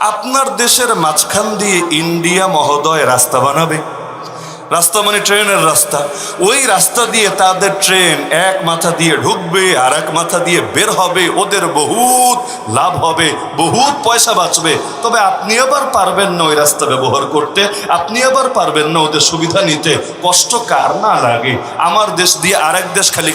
আপনার দেশের মাঝখান দিয়ে ইন্ডিয়া মহোদয় রাস্তা বানাবে। রাস্তা মানে ট্রেনের রাস্তা। ওই রাস্তা দিয়ে তাদের ট্রেন এক মাথা দিয়ে ঢুকবে আর এক মাথা দিয়ে বের হবে। ওদের বহুত লাভ হবে, বহুত পয়সা বাঁচবে। তবে আপনি আবার পারবেন না ওই রাস্তা ব্যবহার করতে। আপনি আবার পারবেন না ওদের সুবিধা নিতে। কষ্ট কার না লাগে? আমার দেশ দিয়ে আরেক দেশ খালি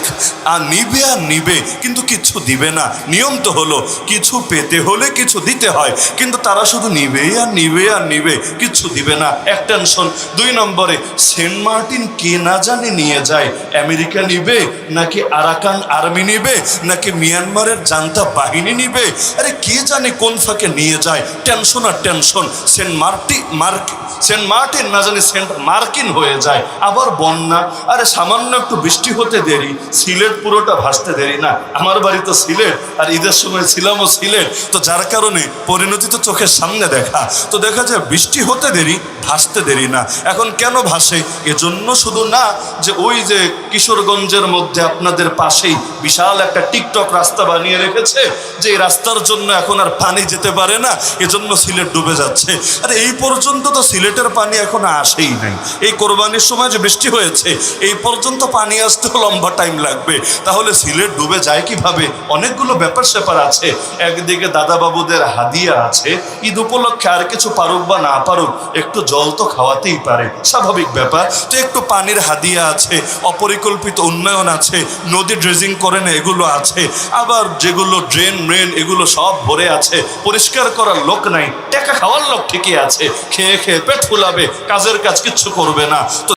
আর নিবে আর নিবে, কিন্তু কিছু দিবে না। নিয়ম তো হলো, কিছু পেতে হলে কিছু দিতে হয়, কিন্তু তারা শুধু নিবে আর নিবে আর নিবে, কিছু দিবে না। এক টেনশন দুই নম্বরে সেন্ট মার্টিন কে না জানে নিয়ে যায়? আমেরিকা নিবে নাকি আরাকান আর্মি নিবে নাকি মিয়ানমারের জান্তা বাহিনী নিবে? আরে কে জানে কোন ফাঁকে নিয়ে যায়? টেনশন আর টেনশন। সেন্ট মার্টি মার্ক সেন্ট মার্টিন না জানি সেন্ট মার্কিন হয়ে যায়। আবার বন্যা। আরে সামান্য একটু বৃষ্টি হতে দেরি। সিলেট পুরোটা ভাসতে দেরি না। আমার বাড়ি তো সিলেট, আর ঈদের সময় ছিলামও সিলেট। তো যার কারণে পরিণতি তো চোখের সামনে দেখা। তো দেখা যায় বৃষ্টি হতে দেরি। ভাসতে দেরি না। এখন কেন ভাসে? এজন্য শুধু না যে ওই যে কিশোরগঞ্জের মধ্যে আপনাদের পাশেই বিশাল একটা টিকটক রাস্তা বানিয়ে রেখেছে, যে এই রাস্তার জন্য এখন আর পানি যেতে পারে না, এজন্য সিলেট ডুবে যাচ্ছে। আরে এই পর্যন্ত তো সিলেটের পানি এখন আসেই নাই। এই কোরবানির সময় যে বৃষ্টি হয়েছে, এই পর্যন্ত পানি আসতেও লম্বা টাইম লাগবে। তাহলে সিলেট ডুবে যায় কীভাবে? অনেকগুলো ব্যাপার স্যাপার আছে। একদিকে দাদা বাবুদের হাদিয়া আছে, ঈদ উপলক্ষে আর কিছু পারুক বা না পারুক, একটু জল তো খাওয়াতেই পারে। স্বাভাবিক ব্যাপার তো একটু পানির হাদিয়া আছে, অপরিকল্পিত উন্নয়ন আছে, নদী ড্রেজিং করে না, এগুলো আছে। আবার যেগুলো ড্রেন মেন এগুলো সব ভরে আছে। পরিষ্কার করার লোক নাই, টাকা খাওয়ার লোক ঠিকই আছে। খেয়ে খেয়ে পেট ফুলাবে, কাজের কাজ কিচ্ছু করবে না। তো